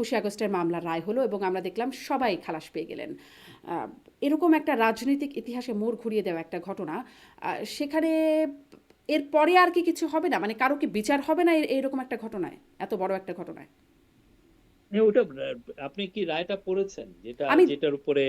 একুশে আগস্টের মামলার রায় হলো এবং আমরা দেখলাম সবাই খালাস পেয়ে গেলেন। এরকম একটা রাজনৈতিক ইতিহাসে মোড় ঘুরিয়ে দেওয়া একটা ঘটনা সেখানে এর পরে আর কি কিছু হবে না? মানে কারও কি বিচার হবে না এরকম একটা ঘটনায়? এত বড় একটা ঘটনায়। ওটা আপনি কি রায়টা পড়েছেন? যেটা যেটার উপরে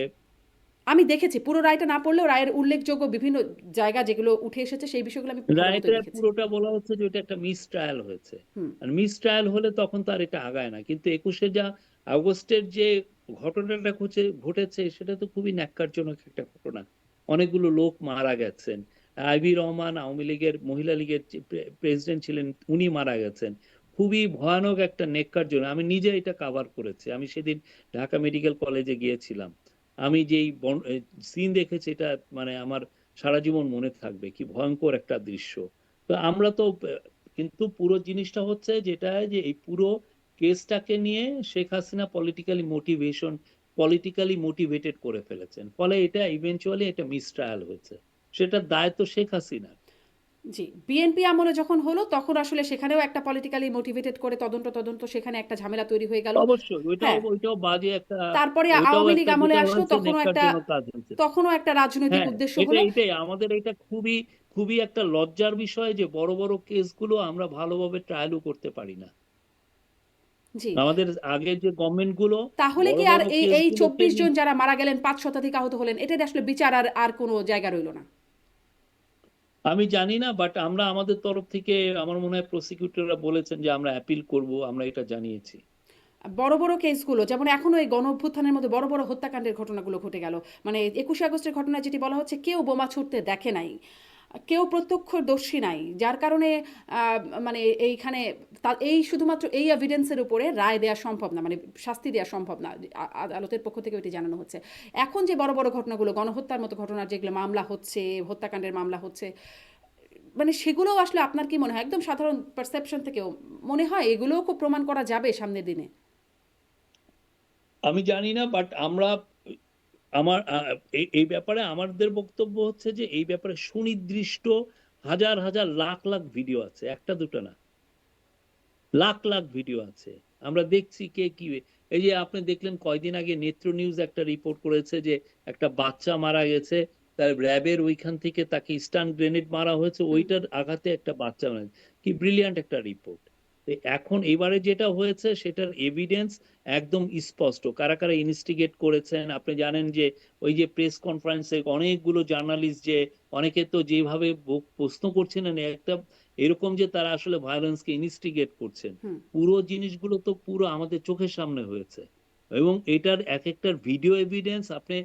আমি দেখেছি পুরো রায়টা না পড়লেও রায়ের উল্লেখযোগ্য বিভিন্ন জায়গা যেগুলো উঠে এসেছে সেই বিষয়গুলো আমি রায়টা পুরোটা বলা হচ্ছে যে ওটা একটা মিস ট্রায়াল হয়েছে। আর মিস ট্রায়াল হলে তখন তো আর এটা আগায় না। কিন্তু একুশে যা আগস্টের যে ঘটনাটা ঘটে ঘটেছে সেটা তো খুবই ন্যাক্কারজনক একটা ঘটনা। অনেকগুলো লোক মারা গেছেন। আইবি রহমান আওয়ামী লীগের মহিলা লীগের প্রেসিডেন্ট ছিলেন উনি মারা গেছেন। খুবই ভয়ানক একটা নেককারজনক আমি নিজে এটা কাভার করেছি। আমি সেদিন ঢাকা মেডিকেল কলেজে গিয়েছিলাম। আমি যেই সিন দেখেছি, এটা মানে আমার সারা জীবন মনে থাকবে, কি ভয়ঙ্কর একটা দৃশ্য। তো আমরা তো কিন্তু পুরো জিনিসটা হচ্ছে যেটা যে এই পুরো কেসটাকে নিয়ে Sheikh Hasina politically motivation politically motivated করে ফেলেছেন। ফলে এটা ইভেনচুয়ালি এটা মিস ট্রায়াল হয়েছে। সেটার দায় তো শেখ হাসিনা জি বিএনপি আমলে যখন হলো তখন আসলে সেখানেও একটা পলিটিক্যালি মোটিভেটেড করে তদন্ত তদন্ত সেখানে একটা ঝামেলা তৈরি হয়ে গেল। হ্যাঁ। তারপরে আওয়ামী লীগ আমলে আসলো তখনও একটা। তখনও একটা রাজনৈতিক হ্যাঁ উদ্দেশ্য হলো। আমাদের এটা খুবই খুবই একটা লজ্জার বিষয় যে বড় বড় কেসগুলো আমরা ভালোভাবে ট্রায়ালও করতে পারি না। জি। আমাদের আগের যে গভর্নমেন্টগুলো তাহলে কি আর এই এই চব্বিশ জন যারা মারা গেলেন পাঁচ শতাধিক আহত হলেন এটার আসলে বিচার আর আর কোনো জায়গা রইল না। আমি জানি না বাট আমরা আমাদের তরফ থেকে আমার মনে হয় প্রসিকিউটররা বলেছেন যে আমরা অ্যাপিল করব, আমরা এটা জানিয়েছি। বড় বড় কেসগুলো, যেমন এখনও এই গণ অভ্যুত্থানের মধ্যে বড় বড় হত্যাকাণ্ডের ঘটনাগুলো ঘটে গেল। মানে একুশে আগস্টের ঘটনা যেটি বলা হচ্ছে, কেউ বোমা ছুটতে দেখে নাই। কেউ প্রত্যক্ষদর্শী নাই, যার কারণে মানে এইখানে এই শুধুমাত্র এই এভিডেন্সের উপরে রায় দেওয়া সম্ভব না মানে শাস্তি দেওয়া সম্ভব না আদালতের পক্ষ থেকে এটি জানানো হচ্ছে। এখন যে বড় বড় ঘটনাগুলো, গণহত্যার মতো ঘটনা যেগুলো মামলা হচ্ছে, হত্যাকাণ্ডের মামলা হচ্ছে মানে সেগুলোও আসলে আপনার কি মনে হয়? একদম সাধারণ পারসেপশন থেকেও মনে হয় এগুলোও খুব প্রমাণ করা যাবে সামনের দিনে? আমি জানি না বাট আমরা আমার এই ব্যাপারে আমাদের বক্তব্য হচ্ছে যে এই ব্যাপারে সুনির্দিষ্ট হাজার হাজার লাখ লাখ ভিডিও আছে একটা দুটো না। লাখ লাখ ভিডিও আছে। আমরা দেখছি কে কি এই যে আপনি দেখলেন কয়দিন আগে নেত্র নিউজ একটা রিপোর্ট করেছে যে একটা বাচ্চা মারা গেছে তার র্যাবের ওইখান থেকে তাকে স্টান গ্রেনেড মারা হয়েছে ওইটার আঘাতে একটা বাচ্চা মারা গেছে। কি ব্রিলিয়ান্ট একটা রিপোর্ট এখন এবারে যেটা হয়েছে সেটার এভিডেন্স একদম স্পষ্ট। কারা কারা ইনভেস্টিগেট করেছেন? আপনি জানেন যে ওই যে প্রেস কনফারেন্সে অনেকগুলো জার্নালিস্ট যে অনেকে তো যেভাবে প্রশ্ন করছিলেন একটা এরকম যে তারা আসলে ভায়োলেন্সকে ইনস্টিগেট করছেন। পুরো জিনিসগুলো তো পুরো আমাদের চোখের সামনে হয়েছে। এবং এটার এক একটার ভিডিও এভিডেন্স আপনি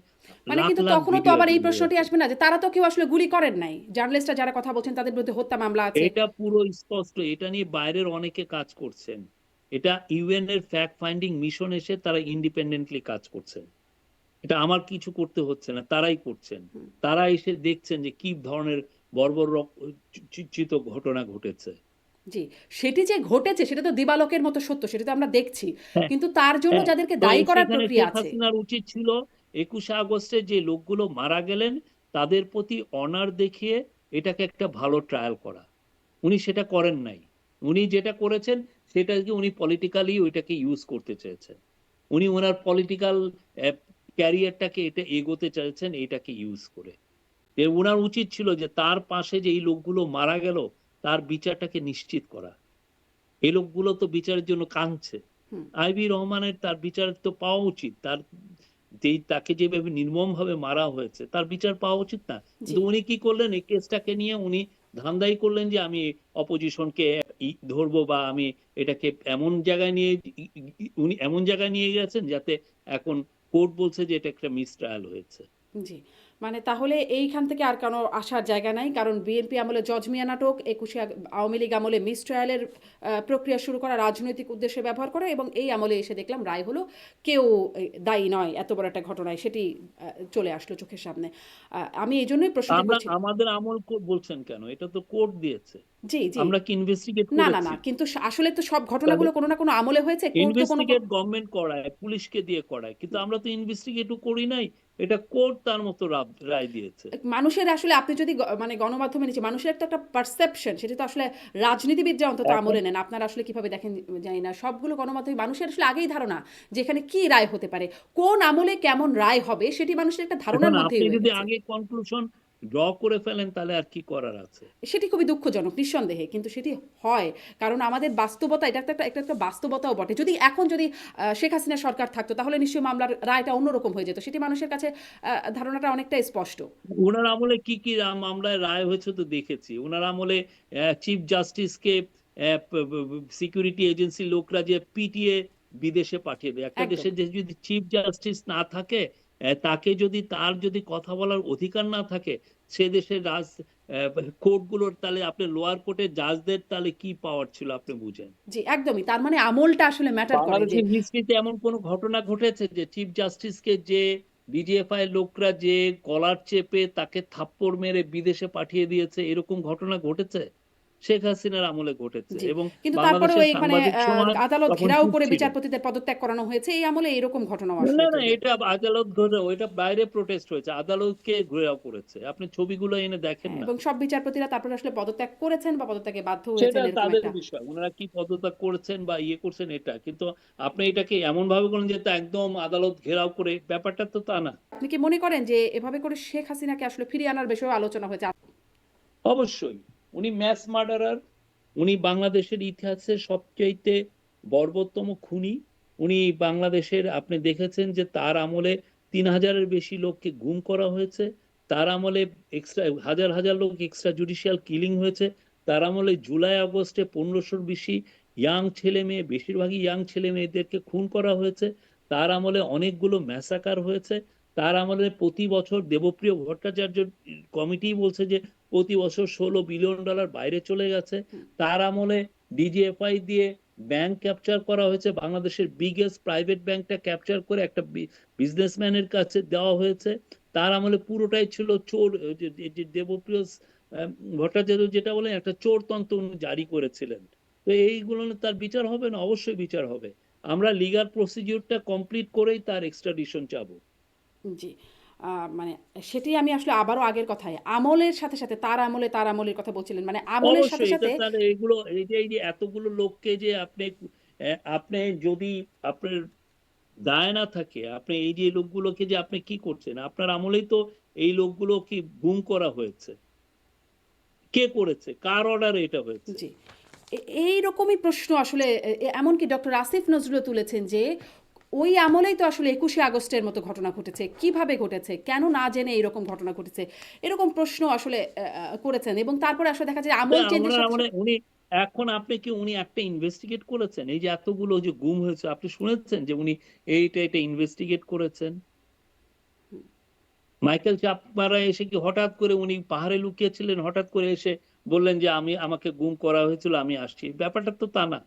মানে কিন্তু তখনও তো আবার এই প্রশ্নটি আসবে না যে তারা তো কেউ আসলে গুলি করেন নাই। জার্নালিস্টরা যারা কথা বলছেন তাদের বিরুদ্ধে হত্যা মামলা আছে। এটা পুরো স্পষ্ট এটা নিয়ে বাইরের অনেকে কাজ করছেন। এটা ইউএন এর ফ্যাক্ট ফাইন্ডিং মিশন এসে তারা ইন্ডিপেন্ডেন্টলি কাজ করছেন। এটা আমার কিছু করতে হচ্ছে না তারাই করছেন। তারা এসে দেখছেন যে কি ধরনের বর্বর চিত্রিত ঘটনা ঘটেছে। জি সেটি যে ঘটেছে সেটা তো দিবালোকের মতো সত্য সেটা তো আমরা দেখছি। হ্যাঁ। কিন্তু তার জন্য হ্যাঁ, যাদেরকে দায়ী করার প্রক্রিয়া আছে। উচিত ছিল একুশে আগস্টে যে লোকগুলো মারা গেলেন তাদের প্রতি অনার দেখিয়ে এটাকে একটা ভালো ট্রায়াল করা। উনি সেটা করেন নাই। উনি যেটা করেছেন সেটাকে উনি পলিটিক্যালি ওইটাকে ইউজ করতে চেয়েছেন। উনি ওনার পলিটিক্যাল ক্যারিয়ারটাকে এটা এগোতে চাইছেন এটাকে ইউজ করে। ওনার উচিত ছিল যে তার পাশে যে এই লোকগুলো মারা গেল তার বিচারটাকে নিশ্চিত করা। এই লোকগুলো তো বিচারের জন্য কাঁদছে। আইবি রহমানের তার বিচার তো পাওয়া উচিত। তার যেই তাকে যেভাবে নির্মম ভাবে মারা হয়েছে তার বিচার পাওয়া উচিত না। কিন্তু উনি কি করলেন? এই কেসটাকে নিয়ে উনি ধান্দাই করলেন যে আমি অপোজিশনকে ধরবো বা আমি এটাকে এমন জায়গায় নিয়ে উনি এমন জায়গায় নিয়ে গেছেন যাতে এখন কোর্ট বলছে যে এটা একটা মিস ট্রায়াল হয়েছে। জি। মানে তাহলে এইখান থেকে আর কোনো আসার জায়গা নাই কারণ বিএনপি আমলে জজমিয়া নাটক একুশে আওয়ামী লীগ আমলে মিস ট্রায়ালের প্রক্রিয়া শুরু করা রাজনৈতিক উদ্দেশ্যে ব্যবহার করে এবং এই আমলে এসে দেখলাম রায় হলো কেউ দায়ী নয় এত বড় একটা ঘটনায়। সেটি চলে আসলো চোখের সামনে। আমি এই জন্যই প্রশ্ন করছি আমাদের আমল বলছেন কেন? এটা তো কোর্ট দিয়েছে। জি জি। আমরা কি ইনভেস্টিগেট না না না কিন্তু আসলে তো সব ঘটনাগুলো কোনো না কোনো আমলে হয়েছে কোর্ট তো কোনো ইনভেস্টিগেট গভর্নমেন্ট করায় পুলিশকে দিয়ে করায় কিন্তু আমরা তো ইনভেস্টিগেটও করি নাই। এটা কোর্ট তার মতো রায় দিয়েছে। মানুষের আসলে আপনি যদি মানে গণমাধ্যমে নিচ্ছে মানুষের একটা একটা পারসেপশন সেটা তো আসলে রাজনীতিবিদ যা অন্তত আমলে নেন। আপনারা আসলে কীভাবে দেখেন জানি না। সবগুলো গণমাধ্যমে মানুষের আসলে আগেই ধারণা যে এখানে কি রায় হতে পারে। কোন আমলে কেমন রায় হবে সেটি মানুষের একটা ধারণার মধ্যে মধ্যেই আপনি যদি আগে কনক্লুশন ড্র করে ফেলেন তাহলে আর কি করার আছে? সেটি খুবই দুঃখজনক নিঃসন্দেহে কিন্তু সেটি হয়। কারণ আমাদের বাস্তবতা এটা একটা একটা একটা বাস্তবতাও বটে। যদি এখন যদি শেখ হাসিনা সরকার থাকতো তাহলে নিশ্চয়ই মামলার রায়টা অন্যরকম হয়ে যেত। সেটি মানুষের কাছে ধারণাটা অনেকটাই স্পষ্ট। ওনার আমলে কি কি মামলায় রায় হয়েছে তো দেখেছি। ওনার আমলে চিফ জাস্টিসকে সিকিউরিটি এজেন্সির লোকরা যে পিটিএ বিদেশে পাঠিয়ে দেয়। একটা। দেশের যে যদি চিফ জাস্টিস না থাকে তাকে যদি তার যদি কথা বলার অধিকার না থাকে সে দেশের রাজ কোর্টগুলোর তাহলে আপনি লোয়ার কোর্টের জাজদের তাহলে কি পাওয়ার ছিল আপনি বুঝেন? জি একদমই। তার মানে আমলটা আসলে ম্যাটার করে বাংলাদেশের হিস্ট্রিতে এমন কোন ঘটনা ঘটেছে যে চিফ জাস্টিসকে যে ডিজিএফআই লোকরা যে কলার চেপে তাকে থাপ্পড় মেরে বিদেশে পাঠিয়ে দিয়েছে এরকম ঘটনা ঘটেছে? শেখ হাসিনার আমলে ঘটেছে এবং কিন্তু তারপরে ওই মানে সমাজ আদালত ঘেরাও করে বিচারপতিদের পদত্যাগ করানো হয়েছে। এই আমলে এরকম ঘটনাও আসলে না না এটা আদালত ঘটে ওইটা বাইরে প্রোটেস্ট হয়েছে। আদালতকে ঘেরাও করেছে। আপনি ছবিগুলো এনে দেখেন না। এবং সব বিচারপতিরা তারপরে আসলে পদত্যাগ করেছেন বা পদত্যাগে বাধ্য সেটা হয়েছেন এরকম তাদের বিষয়। ওনারা কি পদত্যাগ করেছেন বা ইয়ে করছেন এটা। কিন্তু আপনি এটাকে এমন ভাবে করেন যে তা একদম আদালত ঘেরাও করে। ব্যাপারটা তো তা না। আপনি কি মনে করেন যে এভাবে করে শেখ হাসিনাকে আসলে ফিরিয়ে আনার বিষয়ে আলোচনা হয়েছে? অবশ্যই। উনি ম্যাস মার্ডারার উনি বাংলাদেশের ইতিহাসের সবচাইতে বর্বরতম খুনি। উনি বাংলাদেশের, আপনি দেখেছেন যে তার আমলে তিন হাজারের বেশি লোককে গুম করা হয়েছে। তার আমলে এক্সট্রা হাজার হাজার লোক এক্সট্রা জুডিশিয়াল কিলিং হয়েছে। তার আমলে জুলাই আগস্টে পনেরোশোর বেশি ইয়াং ছেলে মেয়ে, বেশিরভাগই ইয়াং ছেলে মেয়েদেরকে খুন করা হয়েছে। তার আমলে অনেকগুলো ম্যাসাকার হয়েছে। তার আমলে প্রতি বছর দেবপ্রিয় ভট্টাচার্য কমিটি বলছে যে প্রতি বছর ষোলো বিলিয়ন ডলার বাইরে চলে গেছে। তার আমলে ডিজিএফআই দিয়ে ব্যাংক ক্যাপচার করা হয়েছে। বাংলাদেশের বিগেস্ট প্রাইভেট ব্যাংকটা ক্যাপচার করে একটা বিজনেসম্যানের কাছে দেওয়া হয়েছে। তার আমলে পুরোটাই ছিল চোর দেবপ্রিয় ভট্টাচার্য যেটা বলেন একটা চোরতন্ত্র উনি জারি করেছিলেন। তো এইগুলো তার বিচার হবে না? অবশ্যই বিচার হবে। আমরা লিগাল প্রসিডিউরটা কমপ্লিট করেই তার এক্সট্রাডিশন চাবো। জি। মানে সেটি আমি আসলে আবারও আগের কথায় আমলের সাথে সাথে তার আমলে তার আমলের কথা বলছিলেন। মানে আমলের সাথে সাথে এগুলো এই যে এই এতগুলো লোককে যে আপনি আপনি যদি আপনার দায় না থাকে আপনি এই যে লোকগুলোকে যে আপনি কি করছেন আপনার আমলেই তো এই লোকগুলো কি গুম করা হয়েছে? কে করেছে? কার অর্ডারে এটা হয়েছে? জি। এ- এইরকমই প্রশ্ন আসলে এমনকি ডক্টর আসিফ নজরুল তুলেছেন যে ওই আমলেই তো আসলে একুশে আগস্টের মতো ঘটনা ঘটেছে। কীভাবে ঘটেছে? কেন না জেনে এরকম ঘটনা ঘটেছে? এরকম প্রশ্ন আসলে করেছেন এবং তারপরে আসলে দেখা যায় আমল চেঞ্জের মানে এখন আপনি কি উনি একটা ইনভেস্টিগেট করেছেন? এই যে এতগুলো যে গুম হয়েছে আপনি শুনেছেন যে উনি এইটা এটা ইনভেস্টিগেট করেছেন? মাইকেল চাপমারা এসে কি হঠাৎ করে উনি পাহাড়ে লুকিয়েছিলেন? হঠাৎ করে এসে বললেন যে আমি আমাকে গুম করা হয়েছিল আমি আসছি। ব্যাপারটা তো তা না।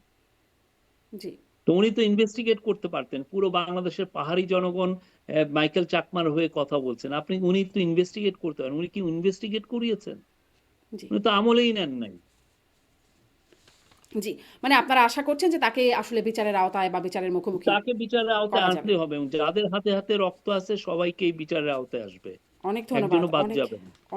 জি। তো উনি তো ইনভেস্টিগেট করতে পারতেন। পুরো বাংলাদেশের পাহাড়ি জনগণ মাইকেল চাকমার হয়ে কথা বলছেন। আপনি উনি তো ইনভেস্টিগেট করতে পারেন। উনি কি ইনভেস্টিগেট করিয়েছেন? উনি তো আমলেই নেন নাই। জি মানে আপনারা আশা করছেন যে তাকে আসলে বিচারের আওতায় বা বিচারের মুখোমুখি তাকে বিচারের আওতায় আনতে হবে যাদের হাতে হাতে রক্ত আছে সবাইকে এই বিচারের আওতায় আসবে। অনেক ধন্যবাদ বাদ যাবে না।